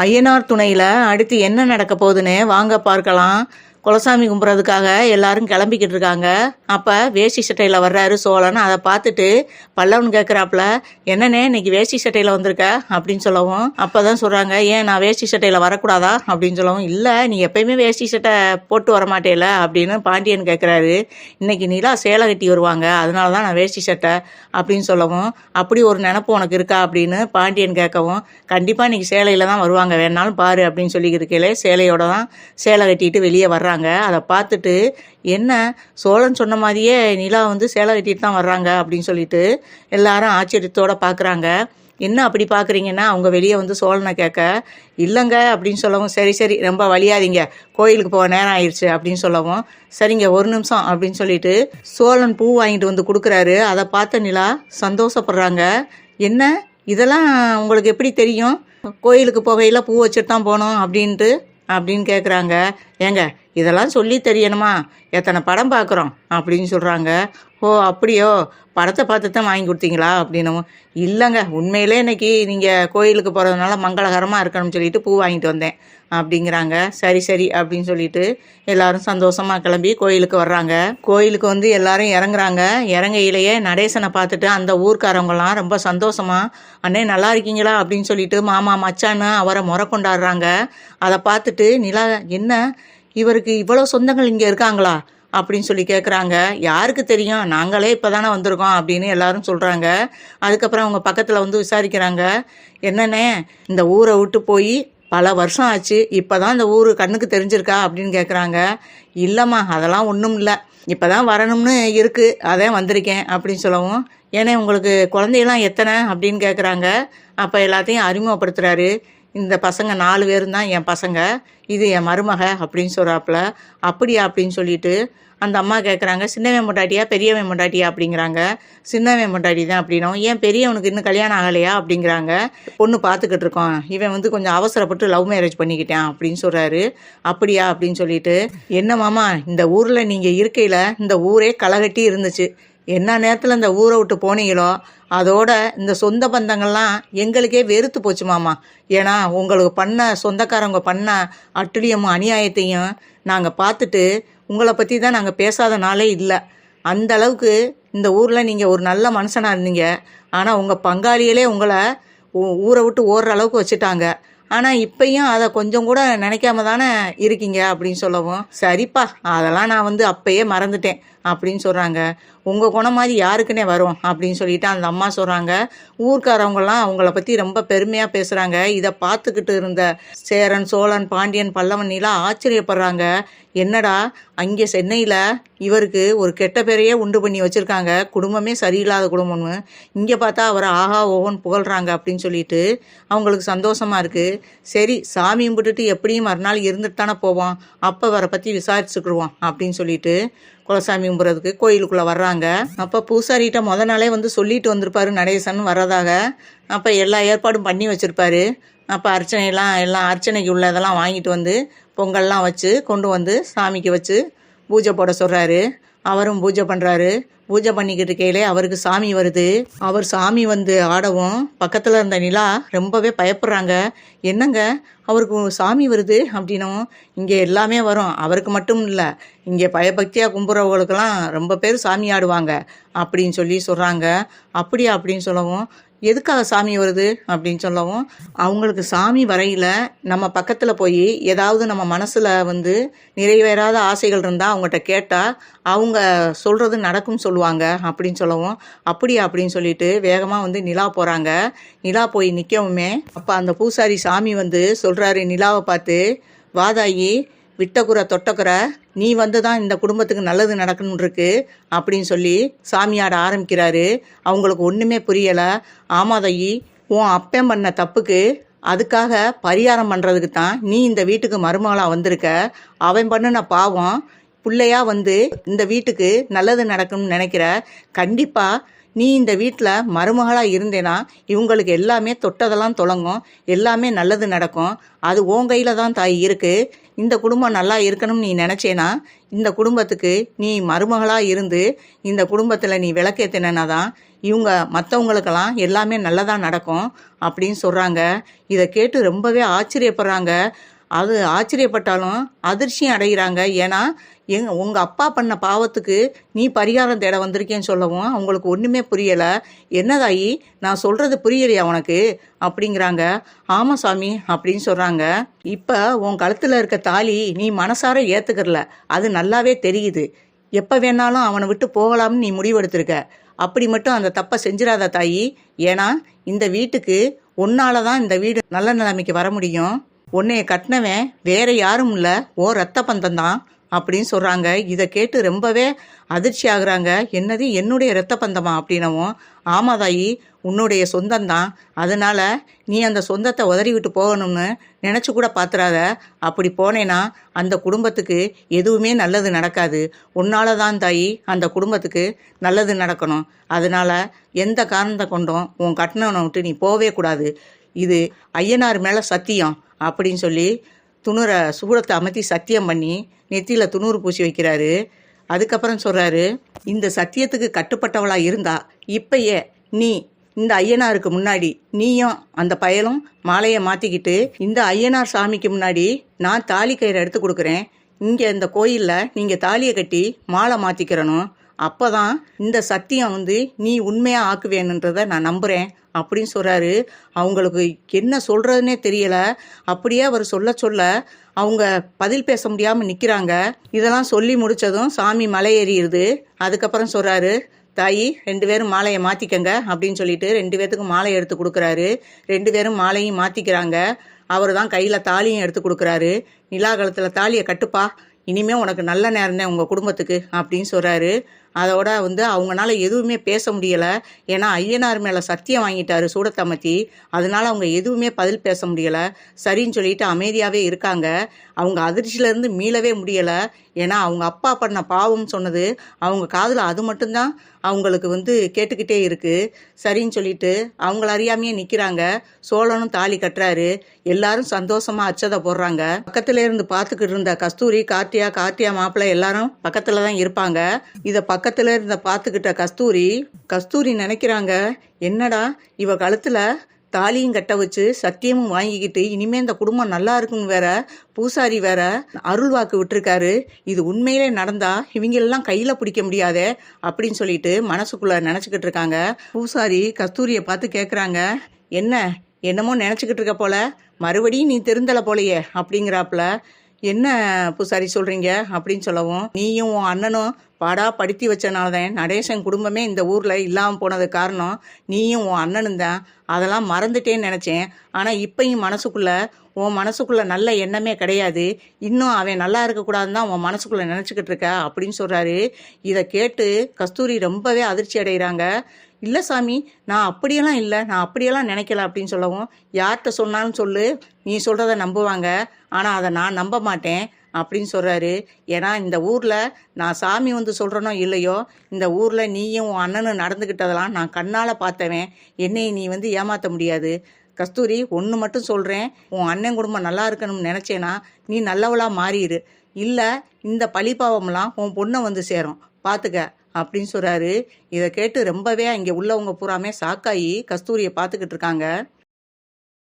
ஐயனார் துணையில் அடுத்து என்ன நடக்க போகுதுன்னு வாங்க பார்க்கலாம். குலசாமி கும்பிட்றதுக்காக எல்லாரும் கிளம்பிக்கிட்டு இருக்காங்க. அப்போ வேஷ்டி சட்டையில் வர்றாரு சோழன். அதை பார்த்துட்டு பல்லவன் கேட்குறாப்புல என்னண்ணே இன்னைக்கு வேஷ்டி சட்டையில் வந்திருக்க? அப்படின்னு சொல்லவும் அப்போ தான் சொல்கிறாங்க ஏன் நான் வேஷ்டி சட்டையில் வரக்கூடாதா? அப்படின்னு சொல்லவும் இல்லை நீ எப்பயுமே வேஷ்டி சட்டை போட்டு வர மாட்டேல? அப்படின்னு பாண்டியன் கேட்குறாரு இன்னைக்கு நீலாம் சேலை கட்டி வருவாங்க அதனால தான் நான் வேஷ்டி சட்டை. அப்படின்னு சொல்லவும் அப்படி ஒரு நினப்பு உனக்கு இருக்கா? அப்படின்னு பாண்டியன் கேட்கவும் கண்டிப்பாக இன்னைக்கு சேலையில் தான் வருவாங்க வேணாலும் பாரு அப்படின்னு சொல்லி இருக்கையிலே சேலையோட தான் சேலை கட்டிட்டு வெளியே வர்றாங்க. அதை பார்த்துட்டு என்ன? சோழன் சொன்ன மாதிரியே நிலா வந்து சேலை கட்டிட்டு தான் வர்றாங்க அப்படின்னு சொல்லிட்டு எல்லாரும் ஆச்சரியத்தோடு பார்க்குறாங்க. என்ன அப்படி பார்க்குறீங்கன்னா அவங்க வெளியே வந்து சோழனை கேட்க இல்லைங்க அப்படின்னு சொல்லவும் சரி சரி ரொம்ப வழியாதீங்க கோயிலுக்கு போக நேரம் ஆயிடுச்சு அப்படின்னு சொல்லவும் சரிங்க ஒரு நிமிஷம் அப்படின்னு சொல்லிட்டு சோழன் பூ வாங்கிட்டு வந்து கொடுக்குறாரு. அதை பார்த்த நிலா சந்தோஷப்படுறாங்க. என்ன? இதெல்லாம் உங்களுக்கு எப்படி தெரியும்? கோயிலுக்கு போகையில் பூ வச்சுட்டு தான் போகணும் அப்படின்ட்டு அப்படின்னு கேட்குறாங்க. ஏங்க இதெல்லாம் சொல்லி தெரியணுமா? எத்தனை படம் பார்க்குறோம் அப்படின்னு சொல்கிறாங்க ஓ அப்படியோ படத்தை பார்த்து தான் வாங்கி கொடுத்தீங்களா அப்படின்னும் இல்லைங்க உண்மையிலே இன்னைக்கு நீங்கள் கோயிலுக்கு போகிறதுனால மங்களகரமாக இருக்கணும்னு சொல்லிட்டு பூ வாங்கிட்டு வந்தேன் அப்படிங்கிறாங்க. சரி சரி அப்படின்னு சொல்லிட்டு எல்லாரும் சந்தோஷமாக கிளம்பி கோயிலுக்கு வர்றாங்க. கோயிலுக்கு வந்து எல்லாரும் இறங்குறாங்க. இறங்கையிலேயே நடேசனை பார்த்துட்டு அந்த ஊர்க்காரவங்களாம் ரொம்ப சந்தோஷமாக அண்ணே நல்லா இருக்கீங்களா? அப்படின்னு சொல்லிட்டு மாமா மச்சான்னு அவரை முறை கொண்டாடுறாங்க அதை பார்த்துட்டு நிலா என்ன? இவருக்கு இவ்வளோ சொந்தங்கள் இங்கே இருக்காங்களா? அப்படின்னு சொல்லி கேட்குறாங்க யாருக்கு தெரியும்? நாங்களே இப்போ தானே வந்திருக்கோம் அப்படின்னு எல்லாரும் சொல்கிறாங்க அதுக்கப்புறம் அவங்க பக்கத்தில் வந்து விசாரிக்கிறாங்க. என்னண்ணே இந்த ஊரை விட்டு போய் பல வருஷம் ஆச்சு. இப்போ தான் இந்த ஊர் கண்ணுக்கு தெரிஞ்சிருக்கா அப்படின்னு கேட்குறாங்க இல்லைம்மா அதெல்லாம் ஒன்றும் இல்லை. இப்போ தான் வரணும்னு இருக்குது அதான் வந்திருக்கேன் அப்படின்னு சொல்லவும் ஏன்னா உங்களுக்கு குழந்தையெல்லாம் எத்தனை? அப்படின்னு கேட்குறாங்க அப்போ எல்லாத்தையும் அறிமுகப்படுத்துகிறாரு இந்த பசங்க நாலு பேரும் தான் என் பசங்க இது என் மருமக அப்படின்னு சொல்கிறாப்புல அப்படியா அப்படின்னு சொல்லிட்டு அந்த அம்மா கேட்குறாங்க சின்னவன் பொண்டாட்டியா பெரியவன் பொண்டாட்டியா அப்படிங்கிறாங்க. சின்னவன் பொண்டாட்டி தான் அப்படின்னும். ஏன் பெரியவனுக்கு இன்னும் கல்யாணம் ஆகலையா அப்படிங்கிறாங்க. பொண்ணு பார்த்துக்கிட்டு இருக்கோம் இவன் வந்து கொஞ்சம் அவசரப்பட்டு லவ் மேரேஜ் பண்ணிக்கிட்டான் அப்படின்னு சொல்கிறாரு அப்படியா அப்படின்னு சொல்லிட்டு என்ன மாமா இந்த ஊரில் நீங்கள் இருக்கையில் இந்த ஊரே களைகட்டி இருந்துச்சு. என்ன நேரத்தில் இந்த ஊரை விட்டு போனீங்களோ அதோட இந்த சொந்த பந்தங்கள்லாம் எங்களுக்கே வெறுத்து போச்சு மாமா. ஏன்னா உங்களுக்கு பண்ண சொந்தக்காரங்க பண்ண அட்டுழியமும் அநியாயத்தையும் நாங்கள் பார்த்துட்டு உங்களை பற்றி தான் நாங்கள் பேசாத நாளே இல்லை. அந்த அளவுக்கு இந்த ஊரில் நீங்கள் ஒரு நல்ல மனுஷனாக இருந்தீங்க. ஆனால் உங்கள் பங்காளியிலே உங்களை ஊரை விட்டு ஓடுற அளவுக்கு வச்சுட்டாங்க. ஆனால் இப்பையும் அதை கொஞ்சம் கூட நினைக்காம தானே இருக்கீங்க அப்படின்னு சொல்லவும். சரிப்பா அதெல்லாம் நான் வந்து அப்பயே மறந்துட்டேன். அப்படின்னு சொல்கிறாங்க உங்கள் குணம் மாதிரி யாருக்குன்னே வரும் அப்படின்னு சொல்லிட்டு அந்த அம்மா சொல்கிறாங்க ஊர்க்காரவங்கலாம் அவங்கள பற்றி ரொம்ப பெருமையாக பேசுகிறாங்க இதை பார்த்துக்கிட்டு இருந்த சேரன் சோழன் பாண்டியன் பல்லவன் ஆச்சரியப்படுறாங்க. என்னடா அங்கே சென்னையில் இவருக்கு ஒரு கெட்ட பேரையே உண்டு பண்ணி வச்சுருக்காங்க. குடும்பமே சரியில்லாத குடும்பம்னு. இங்கே பார்த்தா அவரை ஆஹா ஓவன் புகழ்கிறாங்க அப்படின்னு சொல்லிட்டு அவங்களுக்கு சந்தோஷமாக இருக்குது சரி சாமி கும்பிட்டுட்டு எப்படியும் மறுநாள் இருந்துட்டு தானே போவோம். அப்போ அவரை பற்றி விசாரிச்சுக்கிடுவோம் அப்படின்னு சொல்லிட்டு குலசாமி கும்புறதுக்கு கோயிலுக்குள்ளே வர்றாங்க. அப்போ பூசாரிகிட்ட முத நாளே வந்து சொல்லிட்டு வந்திருப்பாரு நடேசன் வர்றதாக. அப்போ எல்லா ஏற்பாடும் பண்ணி வச்சுருப்பாரு. அப்போ அர்ச்சனையெல்லாம் எல்லாம் அர்ச்சனைக்கு உள்ளதெல்லாம் வாங்கிட்டு வந்து பொங்கல்லாம் வச்சு கொண்டு வந்து சாமிக்கு வச்சு பூஜை போட சொல்கிறாரு அவரும் பூஜை பண்ணுறாரு பூஜை பண்ணிக்கிட்டு இருக்கையிலே அவருக்கு சாமி வருது. அவர் சாமி வந்து ஆடவும் பக்கத்தில் இருந்த நிலா ரொம்பவே பயப்படுறாங்க. என்னங்க? அவருக்கு சாமி வருது அப்படின்னும். இங்கே எல்லாமே வரும். அவருக்கு மட்டும் இல்லை இங்கே பயபக்தியாக கும்புறவங்களுக்கெல்லாம் ரொம்ப பேர் சாமி ஆடுவாங்க அப்படின்னு சொல்லி சொல்கிறாங்க அப்படியா அப்படின்னு சொல்லவும் எதுக்காக சாமி வருது அப்படின்னு சொல்லவும் அவங்களுக்கு சாமி வரையில் நம்ம பக்கத்தில் போய் ஏதாவது நம்ம மனசில் வந்து நிறைவேறாத ஆசைகள் இருந்தால் அவங்ககிட்ட கேட்டால் அவங்க சொல்கிறது நடக்கும்னு சொல்லுவாங்க அப்படின்னு சொல்லவும் அப்படி அப்படின்னு சொல்லிட்டு வேகமாக வந்து நிலா போகிறாங்க நிலா போய் நிற்கவுமே அப்போ அந்த பூசாரி சாமி வந்து சொல்கிறாரு நிலாவை பார்த்து வாதாயி விட்டகுறை தொட்டக்குறை நீ வந்து தான் இந்த குடும்பத்துக்கு நல்லது நடக்கணும் இருக்கு அப்படின்னு சொல்லி சாமியாட ஆரம்பிக்கிறாரு. அவங்களுக்கு ஒன்றுமே புரியலை. ஆமாதையி உன் அப்பன் பண்ண தப்புக்கு அதுக்காக பரிகாரம் பண்ணுறதுக்கு தான் நீ இந்த வீட்டுக்கு மருமகளாக வந்திருக்க. அவன் பண்ணின பாவம் பிள்ளையா வந்து இந்த வீட்டுக்கு நல்லது நடக்கணும்னு நினைக்கிற. கண்டிப்பாக நீ இந்த வீட்டில் மருமகளாக இருந்தேனா இவங்களுக்கு எல்லாமே தொட்டதெல்லாம் தொடங்கும் எல்லாமே நல்லது நடக்கும். அது உன் கையில் தான் தாய் இருக்குது இந்த குடும்பம் நல்லா இருக்கணும்னு நீ நினச்சேனா இந்த குடும்பத்துக்கு நீ மருமகளாக இருந்து இந்த குடும்பத்தில் நீ விளக்கேற்றினா தான் இவங்க மற்றவங்களுக்கெல்லாம் எல்லாமே நல்லதாக நடக்கும் அப்படின்னு சொல்கிறாங்க இதை கேட்டு ரொம்பவே ஆச்சரியப்படுறாங்க. அது ஆச்சரியப்பட்டாலும் அதிர்ச்சியும் அடைகிறாங்க. ஏன்னா எங் உங்கள் அப்பா பண்ண பாவத்துக்கு நீ பரிகாரம் தேட வந்திருக்கேன்னு சொல்லவும் அவங்களுக்கு ஒன்றுமே புரியலை. என்னதாயி நான் சொல்கிறது புரியலையா உனக்கு? அப்படிங்கிறாங்க. ஆமாம் சாமி அப்படின்னு சொல்கிறாங்க இப்போ உன் கழுத்தில் இருக்க தாலி நீ மனசார ஏற்றுக்கிறல அது நல்லாவே தெரியுது. எப்போ வேணாலும் அவனை விட்டு போகலாம்னு நீ முடிவெடுத்திருக்க. அப்படி மட்டும் அந்த தப்பை செஞ்சிடாத தாயி. ஏன்னா இந்த வீட்டுக்கு உன்னால தான் இந்த வீடு நல்ல நிலைமைக்கு வர முடியும். உன்னைய கட்டினவன் வேற யாரும் இல்லை. ஓ ரத்த பந்தம் தான். அப்படின்னு சொல்கிறாங்க இதை கேட்டு ரொம்பவே அதிர்ச்சி ஆகுறாங்க. என்னது என்னுடைய இரத்த பந்தமா அப்படின்னவும் ஆமா தாயி உன்னுடைய சொந்தம்தான். அதனால் நீ அந்த சொந்தத்தை உதறி விட்டு போகணும்னு நினச்சி கூட பார்த்துறாத அப்படி போனேன்னா அந்த குடும்பத்துக்கு எதுவுமே நல்லது நடக்காது. உன்னால தான் தாயி அந்த குடும்பத்துக்கு நல்லது நடக்கணும். அதனால் எந்த காரணத்தை கொண்டும் உன் கட்டணனை விட்டு நீ போவே கூடாது. இது ஐயனார் மேலே சத்தியம் அப்படின்னு சொல்லி துணுரை சூடத்தை அமர்த்தி சத்தியம் பண்ணி நெத்தியில் துணூறு பூசி வைக்கிறாரு. அதுக்கப்புறம் சொல்கிறாரு இந்த சத்தியத்துக்கு கட்டுப்பட்டவளாக இருந்தா இப்பயே நீ இந்த ஐயனாருக்கு முன்னாடி நீயும் அந்த பயலும் மாலையை மாற்றிக்கிட்டு இந்த ஐயனார் சாமிக்கு முன்னாடி நான் தாலி கயிறை எடுத்து கொடுக்குறேன். இங்கே இந்த கோயிலில் நீங்கள் தாலியை கட்டி மாலை மாற்றிக்கிறணும் அப்போ தான் இந்த சத்தியம் வந்து நீ உண்மையாக ஆக்குவேணுன்றதை நான் நம்புகிறேன் அப்படின்னு சொல்கிறாரு அவங்களுக்கு என்ன சொல்கிறதுனே தெரியலை. அப்படியே அவர் சொல்ல சொல்ல அவங்க பதில் பேச முடியாமல் நிற்கிறாங்க இதெல்லாம் சொல்லி முடித்ததும் சாமி மலை ஏறிடுது. அதுக்கப்புறம் சொல்கிறாரு தாயி ரெண்டு பேரும் மாலையை மாற்றிக்கங்க அப்படின்னு சொல்லிட்டு ரெண்டு பேர்த்துக்கும் மாலை எடுத்து கொடுக்குறாரு. ரெண்டு பேரும் மாலையும் மாற்றிக்கிறாங்க அவர் தான் கையில் தாலியும் எடுத்து கொடுக்குறாரு. நிலாகலத்தில் தாலியை கட்டுப்பா. இனிமே உனக்கு நல்ல நேரம் தான் உங்கள் குடும்பத்துக்கு அப்படின்னு சொல்கிறாரு அதோட வந்து அவங்களால எதுவுமே பேச முடியலை. ஏன்னா ஐயனார் மேலே சத்தியம் வாங்கிட்டாரு சூடத்தமத்தி. அதனால அவங்க எதுவுமே பதில் பேச முடியலை. சரின்னு சொல்லிட்டு அமைதியாகவே இருக்காங்க. அவங்க அதிர்ச்சியிலேருந்து மீளவே முடியலை. ஏன்னா அவங்க அப்பா பண்ண பாவம் சொன்னது அவங்க காதில் அது மட்டும்தான் அவங்களுக்கு வந்து கேட்டுக்கிட்டே இருக்குது சரின்னு சொல்லிட்டு அவங்கள அறியாமையே நிற்கிறாங்க சோழனும் தாலி கட்டுறாரு. எல்லாரும் சந்தோஷமாக அச்சதை போடுறாங்க. பக்கத்துல இருந்து பார்த்துக்கிட்டு இருந்த கஸ்தூரி கார்த்தியா கார்த்தியா மாப்பிள்ளை எல்லாரும் பக்கத்தில் தான் இருப்பாங்க. இதை பக்கத்தில் இருந்த பார்த்துக்கிட்ட கஸ்தூரி கஸ்தூரி நினைக்கிறாங்க என்னடா இவ கழுத்தில் தாலியும் கட்ட வச்சு சத்தியமும் வாங்கிக்கிட்டு இனிமே இந்த குடும்பம் நல்லா இருக்கும் வேற பூசாரி வேற அருள் வாக்கு விட்டுருக்காரு. இது உண்மையிலே நடந்தா இவங்களெல்லாம் கையில பிடிக்க முடியாதே அப்படின்னு சொல்லிட்டு மனசுக்குள்ள நினச்சிக்கிட்டு இருக்காங்க. பூசாரி கஸ்தூரியை பார்த்து கேட்குறாங்க என்ன என்னமோ நினச்சிக்கிட்டு இருக்க போல மறுபடியும் நீ திருந்தலை போலையே அப்படிங்கிறாப்புல. என்ன பூசாரி சொல்கிறீங்க அப்படின்னு சொல்லவும் நீயும் உன் அண்ணனும் பாடா படுத்தி வச்சனால தான். நடேசன் குடும்பமே இந்த ஊரில் இல்லாமல் போனது காரணம் நீயும் உன் அண்ணனும் தான். அதெல்லாம் மறந்துட்டேன்னு நினச்சேன். ஆனால் இப்பயும் மனசுக்குள்ளே உன் மனசுக்குள்ளே நல்ல எண்ணமே கிடையாது. இன்னும் அவன் நல்லா இருக்கக்கூடாதுன்னு தான் உன் மனசுக்குள்ளே நினச்சிக்கிட்டு இருக்க அப்படின்னு சொல்கிறாரு இதை கேட்டு கஸ்தூரி ரொம்பவே அதிர்ச்சி அடைகிறாங்க. இல்லை சாமி நான் அப்படியெல்லாம் இல்லை நான் அப்படியெல்லாம் நினைக்கல அப்படின்னு சொல்லவும் யார்கிட்ட சொன்னாலும் சொல்லு நீ சொல்கிறத நம்புவாங்க. ஆனால் அதை நான் நம்ப மாட்டேன் அப்படின்னு சொல்கிறாரு ஏன்னா இந்த ஊரில் நான் சாமி வந்து சொல்கிறனோ இல்லையோ இந்த ஊரில் நீயும் உன் அண்ணனும் நடந்துக்கிட்டதெல்லாம் நான் கண்ணால் பார்த்தவன். என்னை நீ வந்து ஏமாற்ற முடியாது. கஸ்தூரி ஒன்று மட்டும் சொல்கிறேன் உன் அண்ணன் குடும்பம் நல்லா இருக்கணும்னு நினச்சேன்னா நீ நல்லவளாக மாறிடு இல்லை இந்த பழிப்பாவம்லாம் உன் பொண்ணை வந்து சேரும். பார்த்துக்க அப்படின்னு சொல்கிறாரு இதை கேட்டு ரொம்பவே அங்கே உள்ளவங்க பூராமே சாக்காயி கஸ்தூரியை பார்த்துக்கிட்டு இருக்காங்க.